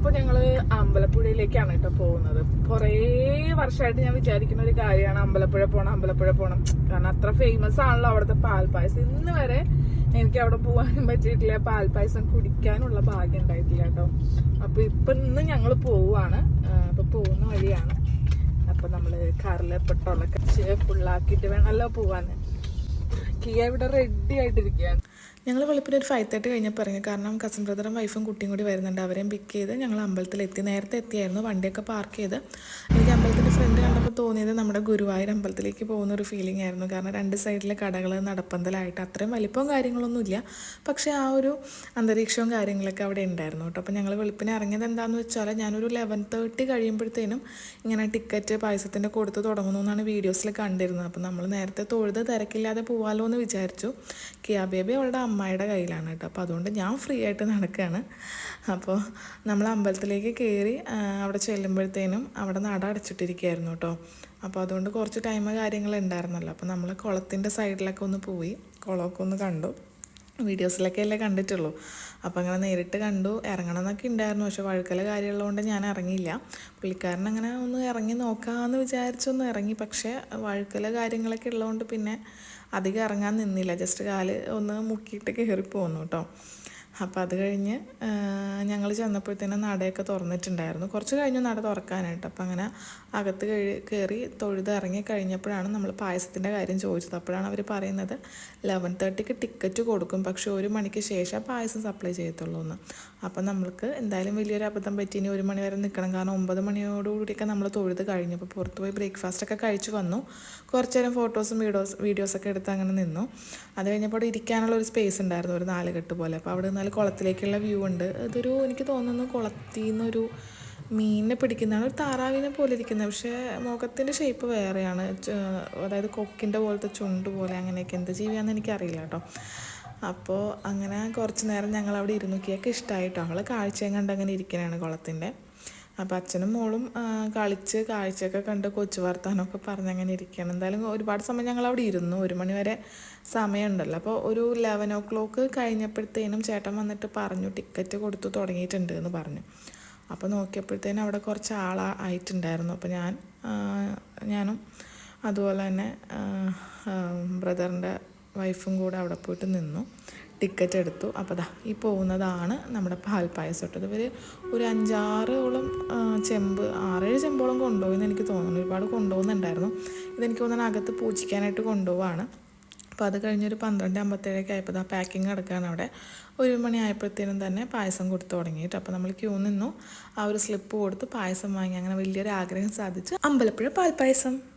ഇന്നപ്പോ ഞങ്ങൾ അമ്പലപ്പുഴയിലേക്കാണ് കേട്ടോ പോകുന്നത്. കുറേ വർഷമായിട്ട് ഞാൻ വിചാരിക്കുന്ന ഒരു കാര്യമാണ് അമ്പലപ്പുഴ പോണം അമ്പലപ്പുഴ പോണം. കാരണം അത്ര ഫേമസ് ആണല്ലോ അവിടുത്തെ പാൽപ്പായസം. ഇന്ന് വരെ എനിക്ക് അവിടെ പോകാനും പറ്റിയിട്ടില്ല. പാൽപ്പായസം കുടിക്കാനുള്ള ഭാഗ്യം ഉണ്ടായിട്ടില്ല കേട്ടോ. അപ്പൊ ഇപ്പൊ ഇന്ന് ഞങ്ങൾ പോവാണ്. അപ്പൊ പോകുന്ന വഴിയാണ്. അപ്പൊ നമ്മൾ കാറിലെ പെട്ടോളൊക്കെ ഫുള്ളാക്കിയിട്ട് വേണമല്ലോ പോവാന്. റെഡി ഞങ്ങൾ വെളുപ്പിന് ഒരു ഫൈവ് തേർട്ടി കഴിഞ്ഞപ്പോൾ ഇറങ്ങി. കാരണം കസിൻ ബ്രദറും വൈഫും കുട്ടിയും കൂടി വരുന്നുണ്ട്. അവരെയും പിക്ക് ചെയ്ത് ഞങ്ങൾ അമ്പലത്തിലെത്തി നേരത്തെ എത്തിയായിരുന്നു. വണ്ടിയൊക്കെ പാർക്ക് ചെയ്ത്. എനിക്ക് അമ്പലത്തിന്റെ ഫ്രണ്ട് കണ്ടപ്പോൾ തോന്നിയത് നമ്മുടെ ഗുരുവായൂർ അമ്പലത്തിലേക്ക് പോകുന്ന ഒരു ഫീലിംഗ് ആയിരുന്നു. കാരണം രണ്ട് സൈഡിലെ കടകൾ നടപ്പന്തലായിട്ട് അത്രയും വലിപ്പവും കാര്യങ്ങളൊന്നുമില്ല പക്ഷേ ആ ഒരു അന്തരീക്ഷവും കാര്യങ്ങളൊക്കെ അവിടെ ഉണ്ടായിരുന്നു കേട്ടോ. അപ്പോൾ ഞങ്ങൾ വെളുപ്പിന് ഇറങ്ങിയത് എന്താണെന്ന് വെച്ചാൽ ഞാനൊരു ലെവൻ തേർട്ടി കഴിയുമ്പോഴത്തേനും ഇങ്ങനെ ടിക്കറ്റ് പായസത്തിന്റെ കൊടുത്ത് തുടങ്ങുന്നു എന്നാണ് വീഡിയോസിൽ കണ്ടിരുന്നത്. അപ്പോൾ നമ്മൾ നേരത്തെ തൊഴുത് തിരക്കില്ലാതെ പോകാമല്ലോ എന്ന് വിചാരിച്ചു. കിയാ ബേബി അവളുടെ അമ്മായിയുടെ കയ്യിലാണ് കേട്ടോ. അപ്പോൾ അതുകൊണ്ട് ഞാൻ ഫ്രീ ആയിട്ട് നടക്കുകയാണ് അപ്പോൾ നമ്മൾ അമ്പലത്തിലേക്ക് കയറി അവിടെ ചെല്ലുമ്പോഴത്തേനും അവിടെ നട അടച്ചിട്ടിരിക്കുകയായിരുന്നു കേട്ടോ. അപ്പോൾ അതുകൊണ്ട് കുറച്ച് ടൈം കാര്യങ്ങൾ ഉണ്ടായിരുന്നല്ലോ. അപ്പോൾ നമ്മൾ കുളത്തിന്റെ സൈഡിലൊക്കെ ഒന്ന് പോയി കുളമൊക്കെ ഒന്ന് കണ്ടു. വീഡിയോസിലൊക്കെ അല്ലേ കണ്ടിട്ടുള്ളൂ. അപ്പോൾ അങ്ങനെ നേരിട്ട് കണ്ടു. ഇറങ്ങണം എന്നൊക്കെ ഉണ്ടായിരുന്നു. പക്ഷെ വഴുക്കല കാര്യമുള്ളതുകൊണ്ട് ഞാൻ ഇറങ്ങിയില്ല. പുള്ളിക്കാരൻ അങ്ങനെ ഒന്ന് ഇറങ്ങി നോക്കാമെന്ന് വിചാരിച്ചൊന്ന് ഇറങ്ങി. പക്ഷേ വഴുക്കല കാര്യങ്ങളൊക്കെ ഉള്ളതുകൊണ്ട് പിന്നെ അധികം ഇറങ്ങാൻ നിന്നില്ല. ജസ്റ്റ് കാൽ ഒന്ന് മുക്കിയിട്ട് കയറി പോന്നു കേട്ടോ. അപ്പോൾ അത് കഴിഞ്ഞ് ഞങ്ങൾ ചെന്നപ്പോഴത്തേനും നടയൊക്കെ തുറന്നിട്ടുണ്ടായിരുന്നു. കുറച്ച് കഴിഞ്ഞു നട തുറക്കാനായിട്ട്. അപ്പോൾ അങ്ങനെ അകത്ത് കഴി കയറി തൊഴുത് ഇറങ്ങി കഴിഞ്ഞപ്പോഴാണ് നമ്മൾ പായസത്തിന്റെ കാര്യം ചോദിച്ചത്. അപ്പോഴാണ് അവർ പറയുന്നത് ലെവൻ തേർട്ടിക്ക് ടിക്കറ്റ് കൊടുക്കും. പക്ഷേ ഒരു മണിക്ക് ശേഷം പായസം സപ്ലൈ ചെയ്യത്തുള്ളൂ എന്ന് അപ്പം നമ്മൾക്ക് എന്തായാലും വലിയൊരു അബദ്ധം പറ്റി. ഇനി ഒരു മണി വരെ നിൽക്കണം കാരണം ഒമ്പത് മണിയോടുകൂടിയൊക്കെ നമ്മൾ തൊഴുത് കഴിഞ്ഞു. അപ്പോൾ പുറത്ത് പോയി ബ്രേക്ക്ഫാസ്റ്റ് ഒക്കെ കഴിച്ച് വന്നു. കുറച്ച് നേരം ഫോട്ടോസും വീഡിയോസ് വീഡിയോസൊക്കെ എടുത്ത് അങ്ങനെ നിന്നു. അത് കഴിഞ്ഞപ്പോൾ ഇരിക്കാനുള്ള ഒരു സ്പേസ് ഉണ്ടായിരുന്നു. ഒരു നാലുകെട്ട് പോലെ. അപ്പോൾ അവിടെ നിന്നാൽ കുളത്തിലേക്കുള്ള വ്യൂ ഉണ്ട്. അതൊരു എനിക്ക് തോന്നുന്നു കുളത്തിൽ നിന്നൊരു മീനിനെ പിടിക്കുന്നതാണ്. ഒരു താറാവിനെ പോലെ ഇരിക്കുന്നത്. പക്ഷേ മുഖത്തിന്റെ ഷേപ്പ് വേറെയാണ്. അതായത് കൊക്കിന്റെ പോലത്തെ ചുണ്ട് പോലെ അങ്ങനെയൊക്കെ. എന്ത് ജീവിയാണെന്ന് എനിക്കറിയില്ല കേട്ടോ. അപ്പോൾ അങ്ങനെ കുറച്ച് നേരം ഞങ്ങൾ അവിടെ ഇരുന്നു. കേക്ക് ഇഷ്ടമായിട്ടോ അവൾ കാഴ്ചയും കണ്ട് അങ്ങനെ ഇരിക്കണതാണ് കുളത്തിന്റെ. അപ്പോൾ അച്ഛനും മോളും കളിച്ച് കാഴ്ചയൊക്കെ കണ്ട് കൊച്ചു വർത്താനമൊക്കെ പറഞ്ഞ് അങ്ങനെ ഇരിക്കുകയാണ്. എന്തായാലും ഒരുപാട് സമയം ഞങ്ങൾ അവിടെ ഇരുന്നു. ഒരു മണിവരെ സമയമുണ്ടല്ലോ. അപ്പോൾ ഒരു ലെവൻ ഓ ക്ലോക്ക് കഴിഞ്ഞപ്പോഴത്തേനും ചേട്ടൻ വന്നിട്ട് പറഞ്ഞു ടിക്കറ്റ് കൊടുത്തു തുടങ്ങിയിട്ടുണ്ട് എന്ന് പറഞ്ഞു. അപ്പോൾ നോക്കിയപ്പോഴത്തേനും അവിടെ കുറച്ച് ആളാ ആയിട്ടുണ്ടായിരുന്നു. അപ്പോൾ ഞാൻ ഞാനും അതുപോലെ തന്നെ ബ്രദറിന്റെ വൈഫും കൂടെ അവിടെ പോയിട്ട് നിന്നു. ടിക്കറ്റ് എടുത്തു. അപ്പോൾ ദാ ഈ പോകുന്നതാണ് നമ്മുടെ പാൽപ്പായസം ഇട്ടത് ഇവർ ഒരു അഞ്ചാറോളം ചെമ്പ് ആറേഴ് ചെമ്പോളം കൊണ്ടുപോയെന്ന് എനിക്ക് തോന്നുന്നു. ഒരുപാട് കൊണ്ടുപോകുന്നുണ്ടായിരുന്നു. ഇതെനിക്ക് തോന്നുന്നു അകത്ത് പൂജിക്കാനായിട്ട് കൊണ്ടുപോവാണ്. അപ്പോൾ അത് കഴിഞ്ഞൊരു പന്ത്രണ്ട് അമ്പത്തേഴൊക്കെ ആയപ്പോൾ ആ പാക്കിങ് നടക്കുകയാണ് അവിടെ. ഒരു മണി ആയപ്പോഴത്തേനും തന്നെ പായസം കൊടുത്തു തുടങ്ങിയിട്ട് അപ്പോൾ നമ്മൾ ക്യൂ നിന്നു. ആ ഒരു സ്ലിപ്പ് കൊടുത്ത് പായസം വാങ്ങി. അങ്ങനെ വലിയൊരു ആഗ്രഹം സാധിച്ചു. അമ്പലപ്പുഴ പാൽപ്പായസം.